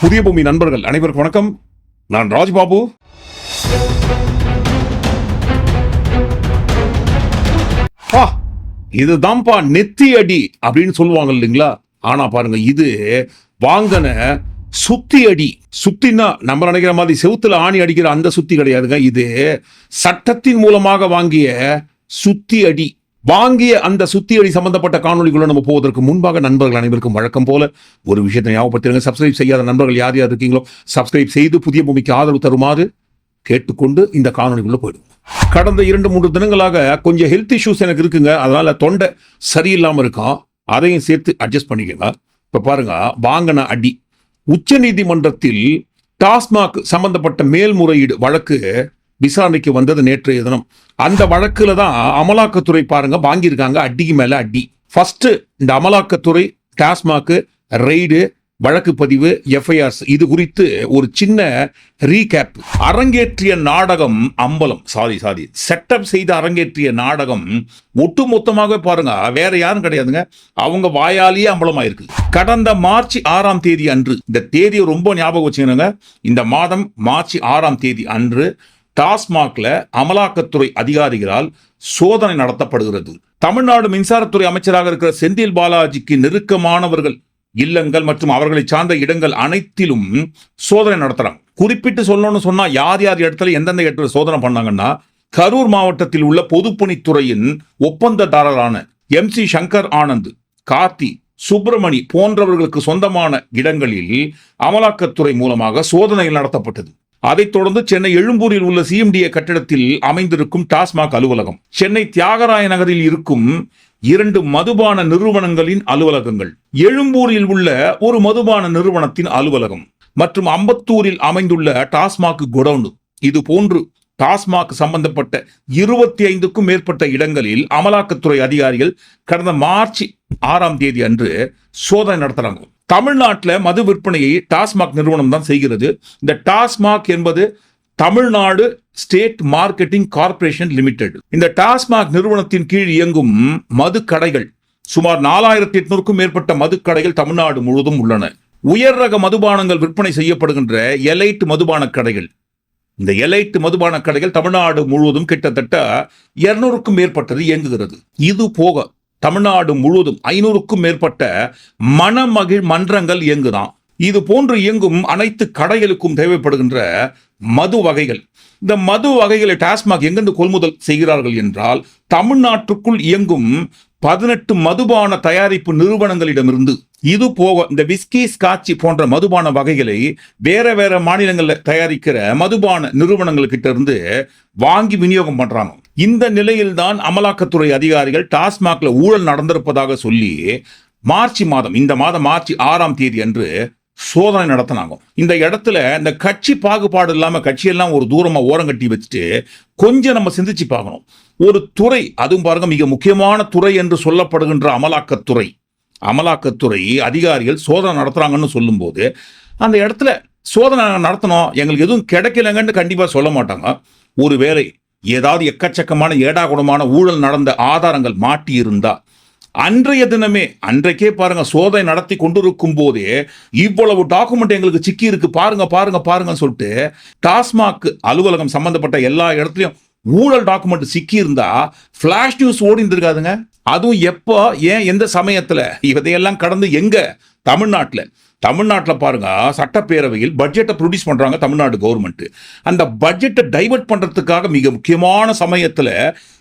புதிய பூமி நண்பர்கள் அனைவருக்கும் வணக்கம். நான் ராஜ்பாபு. இதுதான்ப்பா நெத்தி அடி அப்படின்னு சொல்லுவாங்க இல்லைங்களா? ஆனா பாருங்க இது வாங்கின சுத்தி அடி. சுத்தினா நம்ம நினைக்கிற மாதிரி செவுத்துல ஆணி அடிக்கிற அந்த சுத்தி கிடையாதுங்க. இது சட்டத்தின் மூலமாக வாங்கிய சுத்தி அடி. வாங்கிய அந்த சுத்தியடி சம்பந்தப்பட்ட காணொளிக்குள்ள நம்ம போவதற்கு முன்பாக நண்பர்கள் அனைவருக்கும் வழக்கம் போல ஒரு விஷயத்தை ஞாபகப்படுத்திருங்க சப்ஸ்கிரைப் செய்யாத நண்பர்கள் யார் யார் இருக்கீங்களோ சப்ஸ்கிரைப் செய்து புதிய பூமிக்கு ஆதரவு தருமாறு கேட்டுக்கொண்டு இந்த காணொலிக்குள்ள போயிடுவோம் கடந்த இரண்டு மூன்று தினங்களாக கொஞ்சம் ஹெல்த் இஷ்யூஸ் எனக்கு இருக்குங்க. அதனால தொண்டை சரியில்லாமல் இருக்கும் அதையும் சேர்த்து அட்ஜஸ்ட் பண்ணிக்கங்க. இப்போ பாருங்க வாங்கின அடி. உச்ச நீதிமன்றத்தில் டாஸ்மாக் சம்பந்தப்பட்ட மேல்முறையீடு வழக்கு விசாரணைக்கு வந்தது நேற்றைய தினம். அந்த வழக்கில் தான் அமலாக்கத்துறை பாருங்க வாங்கியிருக்காங்க அடிக்கு மேலே அடி. ஃபஸ்ட்டு இந்த அமலாக்கத்துறை டாஸ்மாக் ரெய்டு வழக்கு பதிவு எஃப்ஐஆர்ஸ் இது குறித்து ஒரு சின்ன ரீகேப் அரங்கேற்றிய நாடகம் அம்பலம் சாரி சாரி செட்டப் செய்து அரங்கேற்றிய நாடகம் ஒட்டுமொத்தமாக பாருங்க வேற யாரும் கிடையாதுங்க. அவங்க வாயாலேயே அம்பலமாயிருக்கு. கடந்த மார்ச் ஆறாம் தேதி அன்று இந்த தேதியை ரொம்ப ஞாபகம் வச்சுக்கணுங்க. இந்த மாதம் மார்ச் ஆறாம் தேதி அன்று டாஸ்மாக்ல அமலாக்கத்துறை அதிகாரிகளால் சோதனை நடத்தப்படுகிறது. தமிழ்நாடு மின்சாரத்துறை அமைச்சராக இருக்கிற செந்தில் பாலாஜிக்கு நெருக்கமானவர்கள் இல்லங்கள் மற்றும் அவர்களை சார்ந்த இடங்கள் அனைத்திலும் சோதனை நடத்துறாங்க. குறிப்பிட்டு சொல்லணும்னு சொன்னா யார் யார் இடத்துல எந்தெந்த இடத்துல சோதனை பண்ணாங்கன்னா கரூர் மாவட்டத்தில் உள்ள பொதுப்பணித்துறையின் ஒப்பந்ததாரரான எம் சி சங்கர் ஆனந்த் கார்த்தி சுப்பிரமணி போன்றவர்களுக்கு சொந்தமான இடங்களில் அமலாக்கத்துறை மூலமாக சோதனைகள் நடத்தப்பட்டது. அதைத் தொடர்ந்து சென்னை எழும்பூரில் உள்ள சிஎம்டிஏ கட்டிடத்தில் அமைந்திருக்கும் டாஸ்மாக் அலுவலகம். சென்னை தியாகராய நகரில் இருக்கும் இரண்டு மதுபான நிறுவனங்களின் அலுவலகங்கள். எழும்பூரில் உள்ள ஒரு மதுபான நிறுவனத்தின் அலுவலகம் மற்றும் அம்பத்தூரில் அமைந்துள்ள டாஸ்மாக் குடவுன். இது போன்று டாஸ்மாக் சம்பந்தப்பட்ட இருபத்தி ஐந்துக்கும் மேற்பட்ட இடங்களில் அமலாக்கத்துறை அதிகாரிகள் கடந்த மார்ச் ஆறாம் தேதி அன்று சோதனை நடத்துறாங்க. தமிழ்நாட்டில் மது விற்பனையை டாஸ்மாக் நிறுவனம் தான் செய்கிறது. இந்த டாஸ்மாக் என்பது Tamil Nadu state marketing corporation limited. இந்த டாஸ்மாக் நிறுவனத்தின் கீழ் இயங்கும் மது கடைகள் சுமார் நாலாயிரத்தி எட்நூறுக்கும் மேற்பட்ட மதுக்கடைகள் தமிழ்நாடு முழுவதும் உள்ளன. உயர் ரக மதுபானங்கள் விற்பனை செய்யப்படுகின்ற எலைட் மதுபான கடைகள் இந்த எலைட் மதுபான கடைகள் தமிழ்நாடு முழுவதும் கிட்டத்தட்ட இருநூறுக்கும் மேற்பட்டது இயங்குகிறது. இது போக தமிழ்நாடு முழுவதும் ஐநூறுக்கும் மேற்பட்ட மனமகிழ் மன்றங்கள் இயங்குதான். இது போன்று இயங்கும் அனைத்து கடைகளுக்கும் தேவைப்படுகின்ற மது வகைகள். இந்த மது வகைகளை டாஸ்மாக் எங்கிருந்து கொள்முதல் செய்கிறார்கள் என்றால் தமிழ்நாட்டுக்குள் இயங்கும் பதினெட்டு மதுபான தயாரிப்பு நிறுவனங்களிடமிருந்து இது போக இந்த விஸ்கி ஸ்காட்சி போன்ற மதுபான வகைகளை வேற வேற மாநிலங்களில் தயாரிக்கிற மதுபான நிறுவனங்கள்கிட்ட இருந்து வாங்கி விநியோகம் பண்றாங்க. இந்த நிலையில்தான் அமலாக்கத்துறை அதிகாரிகள் டாஸ்மாக்ல ஊழல் நடந்திருப்பதாக சொல்லி மார்ச் மாதம் இந்த மாதம் மார்ச் ஆறாம் தேதி அன்று சோதனை நடத்தினாங்க. இந்த இடத்துல இந்த கட்சி பாகுபாடு இல்லாமல் கட்சியெல்லாம் ஒரு தூரமாக ஓரங்கட்டி வச்சுட்டு கொஞ்சம் நம்ம சிந்திச்சு பார்க்கணும். ஒரு துறை அதுவும் பாருங்க மிக முக்கியமான துறை என்று சொல்லப்படுகின்ற அமலாக்கத்துறை அமலாக்கத்துறை அதிகாரிகள் சோதனை நடத்துகிறாங்கன்னு சொல்லும்போது அந்த இடத்துல சோதனை நடத்தணும் எங்களுக்கு எதுவும் கிடைக்கலங்கன்னு கண்டிப்பாக சொல்ல மாட்டாங்க. ஒருவேளை ஏதாவது எக்கச்சக்கமான ஏடாகுடமான ஊழல் நடந்த ஆதாரங்கள் மாட்டி இருந்தால் அன்றைய தினமே அன்றைக்கே பாருங்க சோதனை நடத்தி கொண்டிருக்கும் போதே இவ்வளவு டாக்குமெண்ட் எங்களுக்கு சிக்கி இருக்கு. பாருங்க பாருங்க பாருங்கன்னு சொல்லிட்டு டாஸ்மாக் அலுவலகம் சம்பந்தப்பட்ட எல்லா இடத்துலையும் ஊழல் டாக்குமெண்ட் சிக்கி இருந்தா ஃபிளாஷ் நியூஸ் ஓடி இருந்திருக்காதுங்க அதுவும் எப்போ ஏன் எந்த சமயத்தில்? இதையெல்லாம் கடந்து எங்க? தமிழ்நாட்டில். தமிழ்நாட்டில் பாருங்க சட்டப்பேரவையில் பட்ஜெட்டை ப்ரொடியூஸ் பண்ணுறாங்க தமிழ்நாடு கவர்மெண்ட் அந்த பட்ஜெட்டை டைவர்ட் பண்ணுறதுக்காக மிக முக்கியமான சமயத்தில்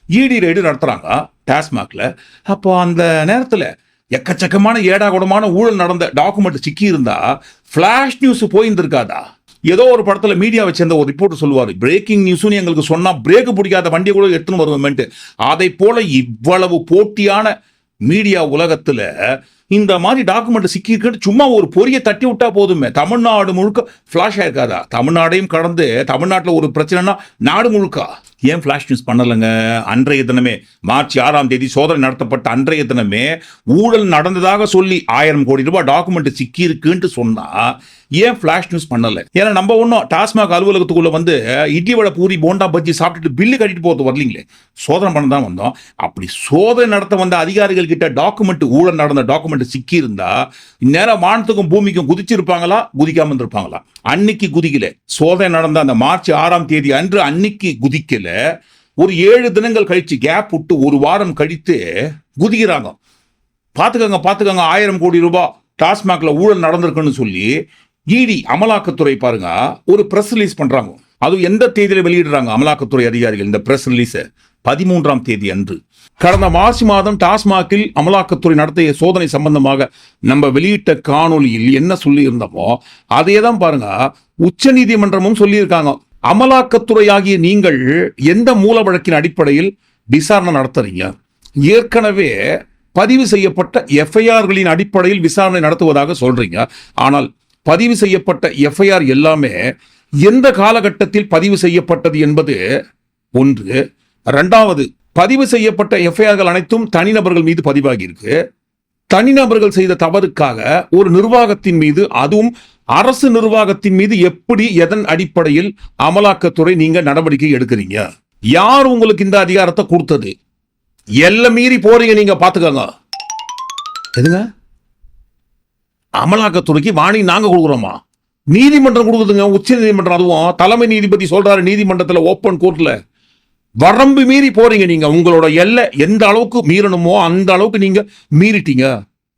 இடி ரைடு நடத்துறாங்க டாஸ்மாக்ல அப்போ அந்த நேரத்தில் எக்கச்சக்கமான ஏடாகுடமான ஊழல் நடந்த டாக்குமெண்ட் சிக்கி இருந்தா ஃப்ளாஷ் நியூஸ் போயிருந்திருக்காதா? ஏதோ ஒரு படத்துல மீடியாவை சேர்ந்த ஒரு ரிப்போர்ட் சொல்லுவார் பிரேக்கிங் நியூஸ்னு எங்களுக்கு சொன்னா பிரேக் பிடிக்காத வண்டியை கூட எடுத்துன்னு வருவோம்ட்டு அதை போல இவ்வளவு போட்டியான மீடியா உலகத்துல இந்த மாதிரி டாக்குமெண்ட் சிக்கிட்டு சும்மா ஒரு பொரிய தட்டி விட்டா போதுமே. தமிழ்நாடு முழுக்க ஃப்ளாஷ் ஆயிருக்காதா? தமிழ்நாடையும் கடந்து தமிழ்நாட்டில் ஒரு பிரச்சனைனா நாடு முழுக்கா? ஏன் ஃப்ளாஷ் நியூஸ் பண்ணலைங்க? அன்றைய தினமே மார்ச் ஆறாம் தேதி சோதனை நடத்தப்பட்ட அன்றைய தினமே ஊழல் நடந்ததாக சொல்லி ஆயிரம் கோடி ரூபாய் டாக்குமெண்ட் சிக்கியிருக்குன்ட்டு சொன்னால் சொன்னா ஏன் ஃபிளாஷ் நியூஸ் பண்ணலை? ஏன்னா நம்ம ஒன்றும் டாஸ்மாக் அலுவலகத்துக்குள்ளே வந்து இட்லி வடை பூரி போண்டா பஜ்ஜி சாப்பிட்டுட்டு பில்லு கட்டிட்டு போகிறது வரலீங்களே. சோதனை பண்ண தான் வந்தோம். அப்படி சோதனை நடத்த வந்த அதிகாரிகள் கிட்ட டாக்குமெண்ட் ஊழல் நடந்த டாக்குமெண்ட் சிக்கியிருந்தா இந்நேரம் வானத்துக்கும் பூமிக்கும் குதிச்சிருப்பாங்களா? குதிக்காமல் இருந்திருப்பாங்களா? அன்னைக்கு குதிக்கல. சோதனை நடந்த அந்த மார்ச் ஆறாம் தேதி அன்று அன்னைக்கு குதிக்கல. ஒரு ஏழு தினங்கள் கழிச்சு கேப் விட்டு ஒரு வாரம் கழித்து குதிக்கிறாங்க. பார்த்துக்கங்க பார்த்துக்கங்க ஆயிரம் கோடி ரூபாய் டாஸ்மாக்ல ஊழல் நடந்திருக்குன்னு சொல்லி இடி அமலாக்கத்துறை பாருங்க ஒரு பிரஸ் ரிலீஸ் பண்றாங்க. அது எந்த தேதியில வெளியிடுறாங்க அமலாக்கத்துறை அதிகாரிகள் இந்த பிரஸ் ரிலீஸை பதிமூன்றாம் தேதி அன்று. கடந்த மார்ச் மாதம் டாஸ்மாகில் அமலாக்கத்துறை நடத்திய சோதனை சம்பந்தமாக நம்ம வெளியிட்ட காணொலியில் என்ன சொல்லி இருந்தோமோ அதே தான் பாருங்க உச்ச நீதிமன்றமும் சொல்லியிருக்காங்க. அமலாக்கத்துறை ஆகிய நீங்கள் எந்த மூல வழக்கின் அடிப்படையில் விசாரணை நடத்துறீங்க? ஏற்கனவே பதிவு செய்யப்பட்ட எஃப்ஐஆர்களின் அடிப்படையில் விசாரணை நடத்துவதாக சொல்றீங்க. ஆனால் பதிவு செய்யப்பட்ட எஃப்ஐஆர் எல்லாமே எந்த காலகட்டத்தில் பதிவு செய்யப்பட்டது என்பது ஒன்று. ரெண்டாவது பதிவு செய்யப்பட்ட எஃப்ஐஆர்கள் அனைத்தும் தனிநபர்கள் மீது பதிவாகியிருக்கு. தனிநபர்கள் செய்த தவறுக்காக ஒரு நிர்வாகத்தின் மீது அதுவும் அரசு நிர்வாகத்தின் மீது எப்படி எதன் அடிப்படையில் அமலாக்கத்துறை நீங்க நடவடிக்கை எடுக்கிறீங்க? யார் உங்களுக்கு இந்த அதிகாரத்தை கொடுத்தது? எல்லாம் மீறி போறீங்க நீங்க பாத்துக்கோங்க. எதுங்க? அமலாக்கத்துறைக்கு வாணி நாங்க கொடுக்குறோமா? நீதிமன்றம் கொடுக்குதுங்க உச்ச நீதிமன்றம் அதுவும் தலைமை நீதிபதி சொல்றாரு நீதிமன்றத்தில் ஓப்பன் கோர்ட்ல வரம்பு மீறி போறீங்க நீங்க. உங்களோட எல்லை எந்த அளவுக்கு மீறணுமோ அந்த அளவுக்கு நீங்க மீறிட்டீங்க.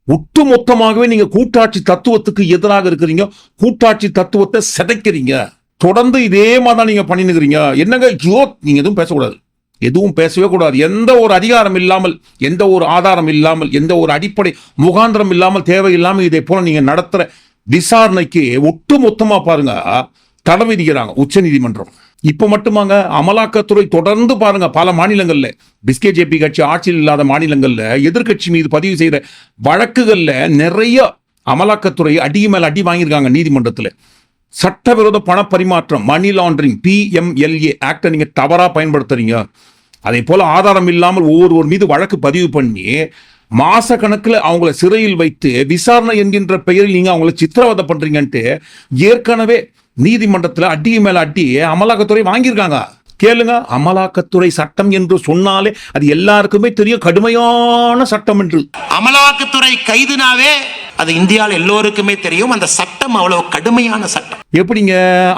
ஒட்டு மொத்தமாகவே நீங்க கூட்டாட்சி தத்துவத்துக்கு எதிராக இருக்கிறீங்க. கூட்டாட்சி தத்துவத்தை சிதைக்கிறீங்க. தொடர்ந்து இதே மாதிரி தான் நீங்க பண்ணினுக்கிறீங்க. என்னங்க ஐயோ நீங்க எதுவும் பேசக்கூடாது. எதுவும் பேசவே கூடாது. எந்த ஒரு அதிகாரம் இல்லாமல் எந்த ஒரு ஆதாரம் இல்லாமல் எந்த ஒரு அடிப்படை முகாந்திரம் இல்லாமல் தேவையில்லாமல் இதை போல நீங்க நடத்துற விசாரணைக்கு ஒட்டு மொத்தமா பாருங்க. தடை விதிக்கிறாங்க. உச்ச நீதிமன்றம் இப்போ மட்டுமாங்க அமலாக்கத்துறை தொடர்ந்து பாருங்க பல மாநிலங்களில் பிஸ்கே ஜேபி கட்சி ஆட்சியில் இல்லாத மாநிலங்களில் எதிர்க்கட்சி மீது பதிவு செய்த வழக்குகளில் நிறைய அமலாக்கத்துறை அடி மேல் அடி வாங்கியிருக்காங்க நீதிமன்றத்தில். சட்டவிரோத பண பரிமாற்றம் மணி லாண்டரிங் பிஎம்எல்ஏ ஆக்டை நீங்கள் தவறாக பயன்படுத்துறீங்க. அதே போல் ஆதாரம் இல்லாமல் ஒவ்வொருவர் மீது வழக்கு பதிவு பண்ணி மாச கணக்கில் அவங்கள சிறையில் வைத்து விசாரணை என்கின்ற பெயரில் நீங்கள் அவங்கள சித்திரவதை பண்ணுறீங்கன்ட்டு ஏற்கனவே நீதிமன்றத்தில் அடி மேல அடி அமலாக்கத்துறை வாங்கியிருக்காங்க. கேளுங்க அமலாக்கத்துறை சட்டம் என்று சொன்னாலே அது எல்லாருக்குமே தெரியும் கடுமையான சட்டம் என்று. அமலாக்கத்துறை கைதுனாவே அது இந்தியாவில் எல்லோருக்குமே தெரியும் அந்த சட்டம் அவ்வளவு கடுமையான சட்டம். எப்படிங்க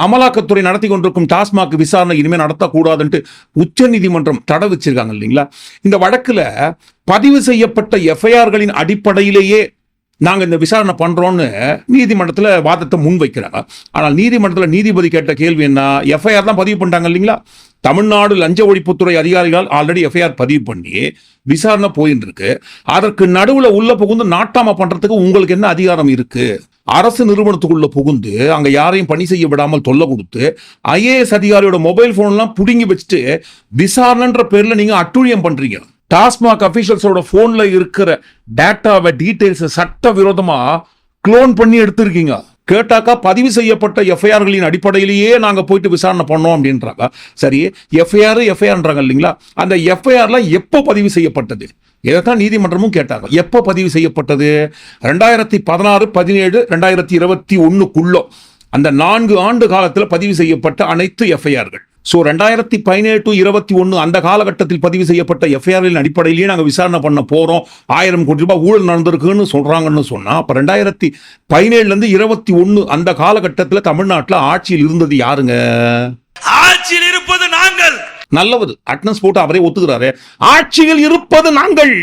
அமலாக்கத்துறை நடத்தி கொண்டிருக்கும் டாஸ்மாக் விசாரணை இனிமேல் நடத்தக்கூடாதுன்ட்டு உச்ச நீதிமன்றம் தடை வச்சிருக்காங்க இல்லைங்களா? இந்த வழக்குல பதிவு செய்யப்பட்ட எஃப்ஐஆர்களின் அடிப்படையிலேயே நாங்கள் இந்த விசாரணை பண்ணுறோன்னு நீதிமன்றத்தில் வாதத்தை முன் வைக்கிறாங்க ஆனால் நீதிமன்றத்தில் நீதிபதி கேட்ட கேள்வி என்ன? எஃப்ஐஆர் தான் பதிவு பண்ணிட்டாங்க இல்லைங்களா? தமிழ்நாடு லஞ்ச ஒழிப்புத்துறை அதிகாரிகள் ஆல்ரெடி எஃப்ஐஆர் பதிவு பண்ணி விசாரணை போயின்னு இருக்கு அதற்கு நடுவில் உள்ள புகுந்து நாட்டாம பண்ணுறதுக்கு உங்களுக்கு என்ன அதிகாரம் இருக்குது அரசு நிறுவனத்துக்குள்ள புகுந்து அங்கே யாரையும் பணி செய்ய விடாமல் தொல்லை கொடுத்து ஐஏஎஸ் அதிகாரியோட மொபைல் ஃபோன்லாம் பிடுங்கி வச்சுட்டு விசாரணைன்ற பேரில் நீங்கள் அட்டுழியம் பண்ணுறீங்க டாஸ்மாக் அஃபீஷியல்ஸோட ஃபோனில் இருக்கிற டேட்டாவை டீட்டெயில்ஸை சட்ட விரோதமாக க்ளோன் பண்ணி எடுத்திருக்கீங்க. கேட்டாக்கா பதிவு செய்யப்பட்ட எஃப்ஐஆர்களின் அடிப்படையிலேயே நாங்கள் போயிட்டு விசாரணை பண்ணோம் அப்படின்றாங்க. சரி எஃப்ஐஆர் எஃப்ஐஆர்ன்றாங்க இல்லைங்களா? அந்த எஃப்ஐஆர்லாம் எப்போ பதிவு செய்யப்பட்டது? இதைத்தான் நீதிமன்றமும் கேட்டாங்க. எப்போ பதிவு செய்யப்பட்டது? ரெண்டாயிரத்தி பதினாறு பதினேழு ரெண்டாயிரத்தி இருபத்தி ஒன்றுக்குள்ளோ அந்த நான்கு ஆண்டு காலத்தில் பதிவு செய்யப்பட்ட அனைத்து எஃப்ஐஆர்கள். ஸோ ரெண்டாயிரத்தி பதினேழு டு இருபத்தி ஒன்று அந்த காலகட்டத்தில் பதிவு செய்யப்பட்ட எஃப்ஐஆரின் அடிப்படையிலேயே நாங்கள் விசாரணை பண்ண போகிறோம் ஆயிரம் கோடி ரூபாய் ஊழல் நடந்திருக்குன்னு சொல்கிறாங்கன்னு சொன்னால் அப்போ ரெண்டாயிரத்தி பதினேழுலேருந்து இருபத்தி ஒன்று அந்த காலகட்டத்தில் தமிழ்நாட்டில் ஆட்சியில் இருந்தது யாருங்க? ஆட்சியில் இருப்பது நாங்கள். நல்லவது அட்னஸ் போட்டு அவரே ஒத்துக்கிறாரு. ஆட்சியில் இருப்பது நாங்கள்.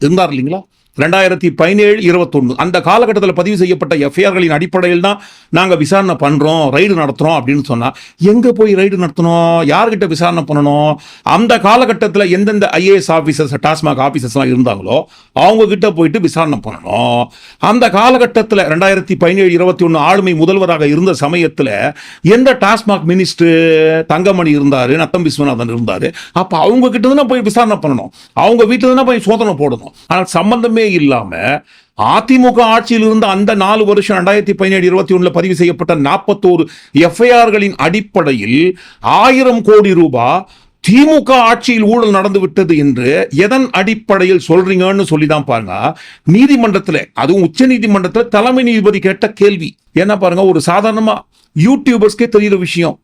இருந்தார் இல்லைங்களா? ரெண்டாயிரத்தி பதினேழு இருபத்தொன்று அந்த காலகட்டத்தில் பதிவு செய்யப்பட்ட எஃப்ஐஆர்களின் அடிப்படையில் தான் நாங்கள் விசாரணை பண்ணுறோம் ரைடு நடத்துகிறோம் அப்படின்னு சொன்னால் எங்கே போய் ரைடு நடத்தணும்? யார்கிட்ட விசாரணை பண்ணணும்? அந்த காலகட்டத்தில் எந்தெந்த ஐஏஎஸ் ஆஃபீஸர்ஸ் டாஸ்மாக் ஆஃபீஸர்ஸ்லாம் இருந்தாங்களோ அவங்கக்கிட்ட போயிட்டு விசாரணை பண்ணணும். அந்த காலகட்டத்தில் ரெண்டாயிரத்தி பதினேழு இருபத்தி ஒன்று ஆளுமை முதல்வராக இருந்த சமயத்தில் எந்த டாஸ்மாக் மினிஸ்டர் தங்கமணி இருந்தார் நத்தம் விஸ்வநாதன் இருந்தார் அப்போ அவங்க கிட்ட தானே போய் விசாரணை பண்ணணும். அவங்க வீட்டில் தானே போய் சோதனை போடணும். ஆனால் சம்பந்தமே இல்லாம அதிமுக ஆட்சியில் இருந்த அந்த நாலு வருஷம் ரெண்டாயிரத்தி பதினேழு இருபத்தி ஒண்ணுல பதிவு செய்யப்பட்ட நாற்பத்தோரு எஃப்ஐஆர்களின் அடிப்படையில் ஆயிரம் கோடி ரூபாய் திமுக ஆட்சியில் ஊழல் நடந்து விட்டது என்று எதன் அடிப்படையில் சொல்றீங்கன்னு சொல்லி தான் பாருங்க. நீதிமன்றத்தில் அதுவும் உச்ச நீதிமன்றத்தில் தலைமை நீதிபதி கேட்ட கேள்வி. என்ன பாருங்க ஒரு சாதாரணமா யூடியூபர்ஸ்க்கே தெரியுற விஷயம்.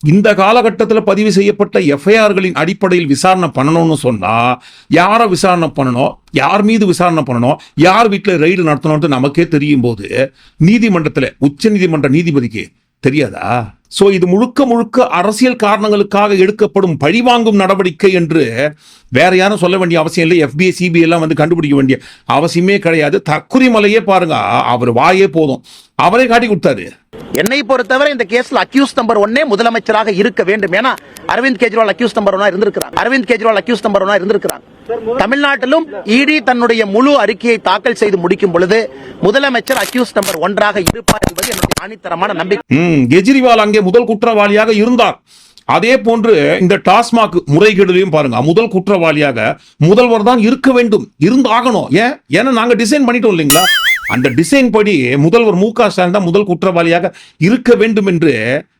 இந்த காலகட்டத்தில் பதிவு செய்யப்பட்ட எஃப்ஐஆர்களின் அடிப்படையில் விசாரணை பண்ணணும்னு சொன்னா யாரை விசாரணை பண்ணணும்? யார் மீது விசாரணை பண்ணணும்? யார் வீட்டில் ரெய்டு நடத்தணும்னு நமக்கே தெரியும் போது நீதிமன்றத்தில் உச்ச நீதிமன்ற நீதிபதிக்கு தெரியாதா? சோ இது முழுக்க முழுக்க அரசியல் காரணங்களுக்காக எடுக்கப்படும் பழிவாங்கும் நடவடிக்கை என்று வேற யாரும் சொல்ல வேண்டிய அவசியம் இல்லை. எஃபிஐ சிபிஐ எல்லாம் வந்து கண்டுபிடிக்க வேண்டிய அவசியமே கிடையாது. தற்குறி மலையே பாருங்க. அவர் வாயே போதும். அவரே காட்டி கொடுத்தாரு. என்னை பொறுத்தவரை இந்த கேஸ்ல அக்யூஸ் நம்பர் ஒன்னே முதலமைச்சராக இருக்க வேண்டும். ஏன்னா அரவிந்த் கெஜ்ரிவால் அக்யூஸ் நம்பர் ஒன்னா இருந்திருக்கிறாங்க. அரவிந்த் கெஜ்ரிவால் அக்யூஸ் நம்பர் ஒன்னா இருந்திருக்கிறாங்க. தமிழ்நாட்டிலும் இடி தன்னுடைய முழு அறிக்கையை தாக்கல் செய்து முடிக்கும் பொழுது முதலமைச்சர் அக்யூஸ் நம்பர் ஒன்றாக இருப்பார் என்பது என்னுடைய ஆணித்தரமான நம்பிக்கை. கெஜ்ரிவால் அங்கே முதல் குற்றவாளியாக இருந்தார். அதே போன்று இந்த டாஸ்மாக் முறைகேடுலையும் பாருங்க முதல் குற்றவாளியாக முதல்வர் தான் இருக்க வேண்டும் இருந்தாகணும் ஏன்? ஏன்னா நாங்க டிசைன் பண்ணிட்டோம் இல்லைங்களா? அந்த டிசைன் படி முதல்வர் மு க ஸ்டாலின் தான் முதல் குற்றவாளியாக இருக்க வேண்டும் என்று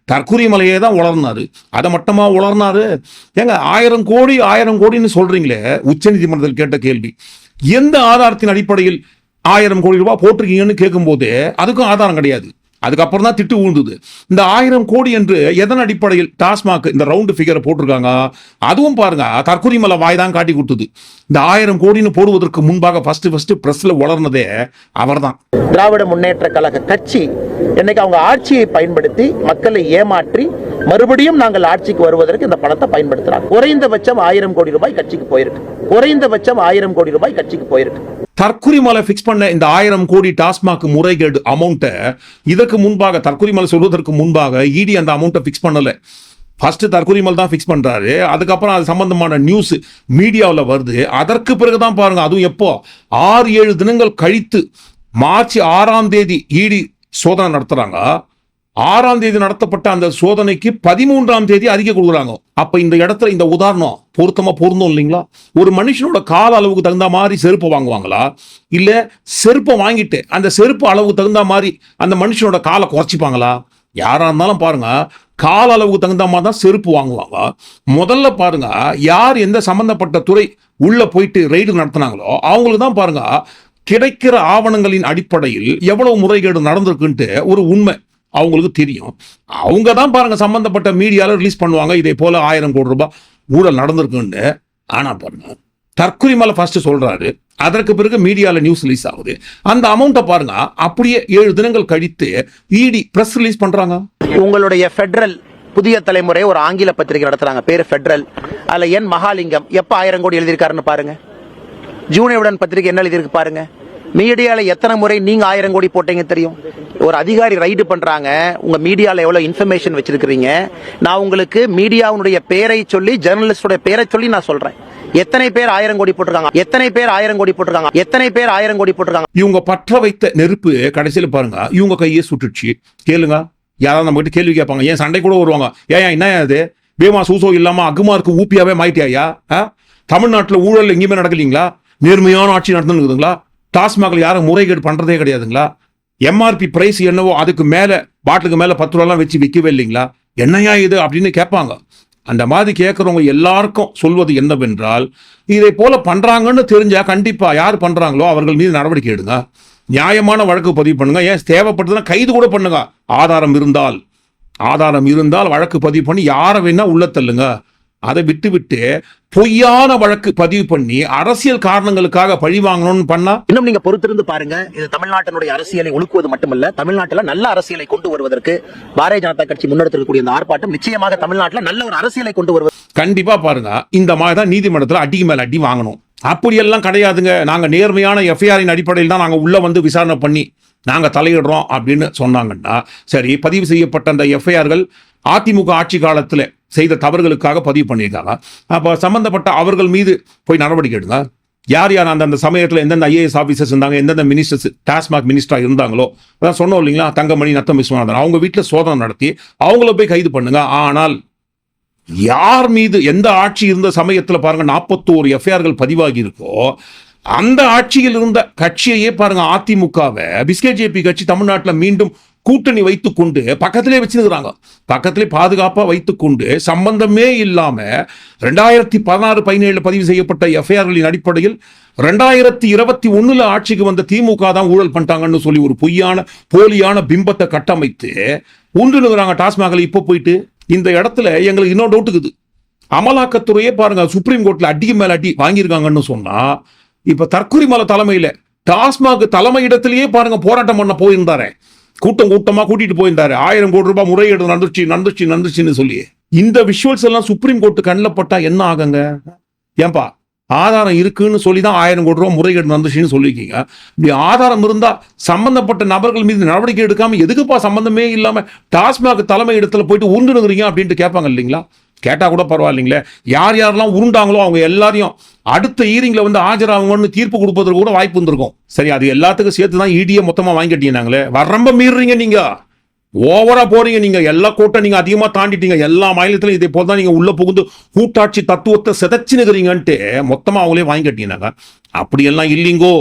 தற்கொலை மலையே தான் உளர்னாரு அதை மட்டமா உளர்னாரு ஏங்க ஆயிரம் கோடி ஆயிரம் கோடின்னு சொல்றீங்களே? உச்சநீதிமன்றத்தில் கேட்ட கேள்வி. எந்த ஆதாரத்தின் அடிப்படையில் ஆயிரம் கோடி ரூபாய் போட்டிருக்கீங்கன்னு கேட்கும்போது அதுக்கும் ஆதாரம் கிடையாது. அதுக்கப்புறம் தான் திட்டு விழுந்தது இந்த ஆயிரம் கோடி என்று எதன் அடிப்படையில் டாஸ்மாக் இந்த ரவுண்டு ஃபிகரை போட்டிருக்காங்க? அதுவும் பாருங்க தற்கொலை மலை வாய் தான் காட்டி கொடுத்தது. இந்த ஆயிரம் கோடின்னு போடுவதற்கு முன்பாக ஃபர்ஸ்ட் ஃபர்ஸ்ட் பிரஸ்ல வளர்னதே அவர்தான். திராவிட முன்னேற்ற கழக கட்சி இன்னைக்கு அவங்க ஆட்சியை பயன்படுத்தி மக்களை ஏமாற்றி மறுபடியும் நாங்கள் ஆட்சிக்கு வருவதற்கு இந்த பணத்தை பயன்படுத்துறாங்க. குறைந்தபட்சம் ஆயிரம் கோடி ரூபாய் கட்சிக்கு போயிருக்கு. குறைந்தபட்சம் ஆயிரம் கோடி ரூபாய் கட்சிக்கு போயிருக்கு. தற்கொலை மலை ஃபிக்ஸ் பண்ண இந்த ஆயிரம் கோடி டாஸ்மாக் முறைகேடு அமௌண்ட்டை இதற்கு முன்பாக தற்கொலை மலை சொல்வதற்கு முன்பாக இடி அந்த அமௌண்ட்டை ஃபிக்ஸ் பண்ணலை. ஃபர்ஸ்ட் தற்கொலைமல் தான் ஃபிக்ஸ் பண்ணுறாரு அதுக்கப்புறம் அது சம்பந்தமான நியூஸ் மீடியாவில் வருது. அதற்கு பிறகு தான் பாருங்க அதுவும் எப்போ? ஆறு ஏழு தினங்கள் கழித்து மார்ச் ஆறாம் தேதி இடி சோதனை நடத்துகிறாங்க ஆறாம் தேதி நடத்தப்பட்ட அந்த சோதனைக்கு பதிமூன்றாம் தேதி அறிக்கை கொடுக்குறாங்க. அப்ப இந்த இடத்துல இந்த உதாரணம் பொருத்தமா பொருந்தும் இல்லைங்களா? ஒரு மனுஷனோட கால அளவுக்கு தகுந்த மாதிரி செருப்பு வாங்குவாங்களா? இல்ல செருப்பை வாங்கிட்டு அந்த செருப்பு அளவுக்கு தகுந்த மாதிரி அந்த மனுஷனோட காலை குறைச்சிப்பாங்களா? யாரா இருந்தாலும் பாருங்க கால அளவுக்கு தகுந்த மாதிரி தான் செருப்பு வாங்குவாங்க. முதல்ல பாருங்க யார் எந்த சம்பந்தப்பட்ட துறை உள்ள போயிட்டு ரெய்டு நடத்தினாங்களோ அவங்களுக்கு தான் பாருங்க கிடைக்கிற ஆவணங்களின் அடிப்படையில் எவ்வளவு முறைகேடு நடந்திருக்குன்ட்டு ஒரு உண்மை. அவங்களுக்கு தெரியும். அவங்க தான் பாருங்கள் சம்மந்தப்பட்ட மீடியாவில் ரிலீஸ் பண்ணுவாங்க. இதே போல் ஆயிரம் கோடி ரூபாய் ஊழல் நடந்திருக்குன்னு. ஆனால் பாருங்கள் தற்கொலை மேல ஃபஸ்ட்டு சொல்கிறாரு அதற்கு பிறகு மீடியாவில் நியூஸ் ரிலீஸ் ஆகுது. அந்த அமௌண்ட்டை பாருங்க அப்படியே ஏழு தினங்கள் கழித்து இடி ப்ரெஸ் ரிலீஸ் பண்ணுறாங்க உங்களுடைய ஃபெடரல் புதிய தலைமுறை ஒரு ஆங்கில பத்திரிகை நடத்துறாங்க. பேர் ஃபெடரல் அதில் என் மகாலிங்கம் எப்போ ஆயிரம் கோடி எழுதியிருக்காருன்னு பாருங்க. ஜூனியருடன் பத்திரிகை என்ன எழுதியிருக்கு பாருங்க. மீடியால எத்தனை முறை நீங்க ஆயிரம் கோடி போட்டீங்க தெரியும்? ஒரு அதிகாரி ரைடு பண்றாங்க. உங்க மீடியால எவ்வளவு இன்ஃபர்மேஷன் வச்சிருக்கீங்க நான் உங்களுக்கு மீடியாவுடைய பேரை சொல்லி ஜெர்னலிஸ்டோட பேரை சொல்லி நான் சொல்றேன். எத்தனை பேர் ஆயிரம் கோடி போட்டிருக்காங்க? எத்தனை பேர் ஆயிரம் கோடி போட்டிருக்காங்க? எத்தனை பேர் ஆயிரம் கோடி போட்டிருக்காங்க? இவங்க பற்ற வைத்த நெருப்பு கடைசியில் பாருங்க. இவங்க கையே சுட்டுச்சு கேளுங்க. யாராவது நம்ம கிட்ட கேள்வி கேட்பாங்க. ஏன் சண்டை கூட வருவாங்க? ஏன் என்ன அது பேமா சூசோ இல்லாம அகுமாருக்கு ஊப்பியாவே மாயிட்டியா தமிழ்நாட்டில் ஊழல் எங்கேயுமே நடக்கலீங்களா? நேர்மையான ஆட்சி நடந்துருக்குதுங்களா டாஸ்மாக்ல யாரும் முறைகேடு பண்ணுறதே கிடையாதுங்களா? எம்ஆர்பி ப்ரைஸ் என்னவோ அதுக்கு மேலே பாட்டிலுக்கு மேலே பத்து ரூபாலாம் வச்சு விற்கவே இல்லைங்களா? என்னையா இது அப்படின்னு கேட்பாங்க. அந்த மாதிரி கேட்குறவங்க எல்லாருக்கும் சொல்வது என்னவென்றால் இதை போல பண்ணுறாங்கன்னு தெரிஞ்சால் கண்டிப்பாக யார் பண்ணுறாங்களோ அவர்கள் மீது நடவடிக்கை எடுங்க. நியாயமான வழக்கு பதிவு பண்ணுங்க. ஏன் தேவைப்பட்டதுன்னா கைது கூட பண்ணுங்க. ஆதாரம் இருந்தால். ஆதாரம் இருந்தால் வழக்கு பதிவு பண்ணி யாரை வேணால் உள்ள தள்ளுங்க. அதை விட்டு விட்டு பொய்யான வழக்கு பதிவு பண்ணி அரசியல் காரணங்களுக்காக பழி வாங்கணும்னு பண்ணா? இன்னும் நீங்க பொறுத்திருந்து பாருங்க. இது தமிழ்நாட்டினுடைய அரசியலை ஒழுக்குவது மட்டுமல்ல தமிழ்நாட்டில் நல்ல அரசியலை கொண்டு வருவதற்கு பாரதிய ஜனதா கட்சி முன்னெடுத்திருக்கக்கூடிய இந்த ஆர்ப்பாட்டம் நிச்சயமாக தமிழ்நாட்டில் நல்ல ஒரு அரசியலை கொண்டு வருவது. கண்டிப்பா பாருங்க. இந்த மாதிரி தான் நீதிமன்றத்தில் அடிக்கு மேல அடி வாங்கணும். அப்படியெல்லாம் கிடையாதுங்க. நாங்க நேர்மையான எஃப்ஐஆரின் அடிப்படையில் தான் நாங்க உள்ள வந்து விசாரணை பண்ணி நாங்க தலையிடுறோம் அப்படின்னு சொன்னாங்கன்னா சரி பதிவு செய்யப்பட்ட அந்த எஃப்ஐஆர்கள் அதிமுக ஆட்சி காலத்துல செய்த தவறுகளுக்காக பதிவு பண்ணியிருக்காங்க. அப்போ சம்பந்தப்பட்ட அவர்கள் மீது போய் நடவடிக்கை எடுங்க. யார் யார் அந்த அந்த சமயத்தில் எந்தெந்த ஐஏஎஸ் ஆஃபீஸர்ஸ் இருந்தாங்க எந்தெந்த மினிஸ்டர்ஸ் டாஸ்மாக் மினிஸ்டராக இருந்தாங்களோ அதான் சொன்னோம் இல்லைங்களா தங்கமணி நத்தம் விஸ்வநாதன் அவங்க வீட்டில் சோதனை நடத்தி அவங்கள போய் கைது பண்ணுங்க. ஆனால் யார் மீது எந்த ஆட்சி இருந்த சமயத்தில் பாருங்க நாற்பத்தோரு எஃப்ஐஆர்கள் பதிவாகி இருக்கோ அந்த ஆட்சியில் இருந்த கட்சியையே பாருங்க அதிமுகவை பிஸ்கே ஜேபி கட்சி தமிழ்நாட்டில் மீண்டும் கூட்டணி வைத்துக்கொண்டு பக்கத்திலே வச்சிருக்கிறாங்க. பக்கத்திலே பாதுகாப்பாக வைத்துக்கொண்டு சம்பந்தமே இல்லாமல் ரெண்டாயிரத்தி பதினாறு பதினேழில் பதிவு செய்யப்பட்ட எஃப்ஐஆர்களின் அடிப்படையில் ரெண்டாயிரத்தி இருபத்தி ஒன்றில் ஆட்சிக்கு வந்த திமுக தான் ஊழல் பண்ணிட்டாங்கன்னு சொல்லி ஒரு பொய்யான போலியான பிம்பத்தை கட்டமைத்து உண்டுனுங்கிறாங்க டாஸ்மாகில் இப்போ போயிட்டு இந்த இடத்துல எங்களுக்கு இன்னொரு டவுட் இருக்குது. அமலாக்கத்துறையே பாருங்க சுப்ரீம் கோர்ட்டில் அடிக்கு மேலே அடி வாங்கியிருக்காங்கன்னு சொன்னால் இப்போ தற்கொலை மலை தலைமையில் டாஸ்மாக் தலைமையிடத்திலேயே பாருங்க போராட்டம் பண்ண போயிருந்தாரே. கூட்டம் கூட்டமாக கூட்டிட்டு போயிருந்தாரு. ஆயிரம் கோடி ரூபாய் முறையீடு நடந்துச்சு நடந்துச்சு நடந்துச்சுன்னு சொல்லி. இந்த விஷுவல்ஸ் எல்லாம் சுப்ரீம் கோர்ட்டு கண்ணில் பட்டா என்ன ஆகுங்க? ஏன்பா ஆதாரம் இருக்குன்னு சொல்லி தான் ஆயிரம் கோடி ரூபாய் முறைகேடு நடந்துச்சுன்னு சொல்லியிருக்கீங்க. இப்படி ஆதாரம் இருந்தால் சம்பந்தப்பட்ட நபர்கள் மீது நடவடிக்கை எடுக்காமல் எதுக்குப்பா சம்பந்தமே இல்லாமல் டாஸ்மாக் தலைமை இடத்துல போயிட்டு உருண்டுனுங்கிறீங்க அப்படின்ட்டு கேட்பாங்க இல்லைங்களா? கேட்டால் கூட பரவாயில்லைங்களே. யார் யாரெல்லாம் உருண்டாங்களோ அவங்க எல்லாரையும் அடுத்த ஈரிங்கில் வந்து ஆஜராகுங்கன்னு தீர்ப்பு கொடுப்பதற்கு கூட வாய்ப்பு இருந்திருக்கும் சரி அது எல்லாத்துக்கும் சேர்த்து தான் ஈடியே மொத்தமா வாங்கிட்டீங்கன்னாங்களே வரம்ப மீறுறீங்க நீங்கள் ஓவராக போகிறீங்க நீங்கள் எல்லா கூட்டம் நீங்கள் அதிகமாக தாண்டிட்டீங்க. எல்லா மாநிலத்திலும் இதே போல் தான் நீங்கள் உள்ளே புகுந்து கூட்டாட்சி தத்துவத்தை சிதைச்சு நிற்கிறீங்கன்ட்டு மொத்தமாக அவங்களே வாங்கி கட்டினாங்க. அப்படியெல்லாம் இல்லைங்கோ.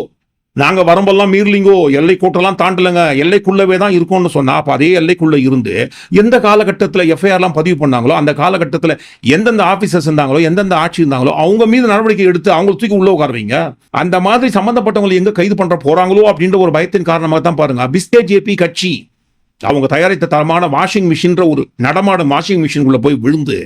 நாங்கள் வரம்பெல்லாம் மீறலிங்கோ எல்லை கோட்டெல்லாம் தாண்டலங்க. எல்லைக்குள்ளவே தான் இருக்கோம்னு சொன்னால் அப்போ அதே எல்லைக்குள்ளே இருந்து எந்த காலகட்டத்தில் எஃப்ஐஆர்லாம் பதிவு பண்ணாங்களோ அந்த காலகட்டத்தில் எந்தெந்த ஆஃபீஸர்ஸ் இருந்தாங்களோ எந்தெந்த ஆட்சி இருந்தாங்களோ அவங்க மீது நடவடிக்கை எடுத்து அவங்களை தூக்கி உள்ளே உட்காருவீங்க. அந்த மாதிரி சம்மந்தப்பட்டவங்களை எங்கே கைது பண்ணுற போகிறாங்களோ அப்படின்ற ஒரு பயத்தின் காரணமாக தான் பாருங்கள் பிஸ்கே ஜேபி கட்சி. அவங்க தயாரித்த தரமான வாஷிங் மிஷின்ற ஒரு நடமாடும் வாஷிங் மிஷினுக்குள்ள போய் விழுந்து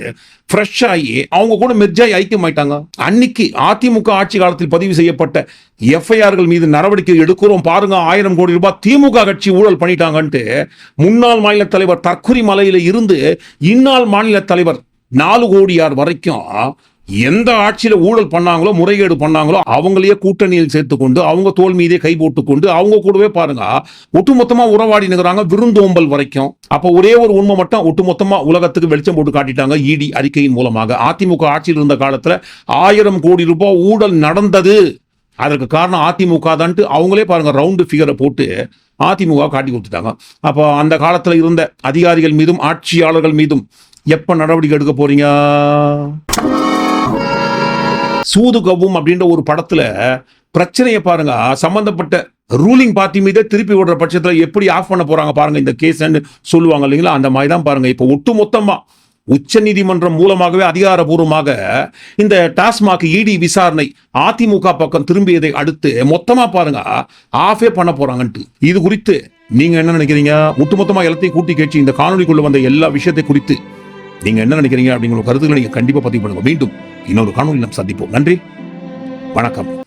ஃப்ரெஷ் ஆகி அவங்க கூட மெர்ஜாய் ஐக்கியமாயிட்டாங்க. அன்னைக்கு அதிமுக ஆட்சி காலத்தில் பதிவு செய்யப்பட்ட எஃப்ஐஆர்கள் மீது நடவடிக்கை எடுக்கிறோம். பாருங்க ஆயிரம் கோடி ரூபாய் திமுக கட்சி ஊழல் பண்ணிட்டாங்கன்ட்டு முன்னாள் மாநில தலைவர் தற்குறி மலையில இருந்து இந்நாள் மாநில தலைவர் நாலு கோடியார் வரைக்கும் எந்த ஆட்சியில ஊழல் பண்ணாங்களோ முறைகேடு பண்ணாங்களோ அவங்களையே கூட்டணியில் சேர்த்துக்கொண்டு அவங்க தோல் மீதே கை போட்டுக்கொண்டு அவங்க கூடவே பாருங்க. ஒட்டுமொத்தமா உறவாடி நிற்கிறாங்க விருந்தோம்பல் வரைக்கும். அப்ப ஒரே ஒரு உண்மை மட்டும் ஒட்டுமொத்தமா உலகத்துக்கு வெளிச்சம் போட்டு காட்டிட்டாங்க இடி அறிக்கையின் மூலமாக. அதிமுக ஆட்சியில் இருந்த காலத்துல ஆயிரம் கோடி ரூபாய் ஊழல் நடந்தது. அதற்கு காரணம் அதிமுக தான்ட்டு அவங்களே பாருங்க ரவுண்டு ஃபிகரை போட்டு அதிமுக காட்டி கொடுத்துட்டாங்க. அப்போ அந்த காலத்தில் இருந்த அதிகாரிகள் மீதும் ஆட்சியாளர்கள் மீதும் எப்போ நடவடிக்கை எடுக்க போறீங்க? சூது கவ்வும் அப்படின்ற ஒரு படத்துல பிரச்சனையை பாருங்க. சம்பந்தப்பட்ட ரூலிங் பார்ட்டி மீதே திருப்பி விடுற பட்சத்தில் எப்படி ஆஃப் பண்ண போறாங்க பாருங்க. இந்த கேஸ்ன்னு சொல்லுவாங்க இல்லைங்களா? அந்த மாதிரி தான் பாருங்க. இப்போ ஒட்டு மொத்தமாக உச்ச நீதிமன்றம் மூலமாகவே அதிகாரபூர்வமாக இந்த டாஸ்மாக் இடி விசாரணை அதிமுக பக்கம் திரும்பியதை அடுத்து மொத்தமா பாருங்க. ஆஃபே பண்ண போறாங்கன்ட்டு. இது குறித்து நீங்க என்ன நினைக்கிறீங்க? ஒட்டுமொத்தமா எல்லாத்தையும் கூட்டி கேட்டு இந்த காணொலிக்குள்ள வந்த எல்லா விஷயத்தை குறித்து நீங்க என்ன நினைக்கிறீங்க அப்படிங்கிற கருத்துக்களை நீங்க கண்டிப்பா பதிவு பண்ணுங்க. மீண்டும் இன்னொரு காணொலி நாம் சந்திப்போம். நன்றி. வணக்கம்.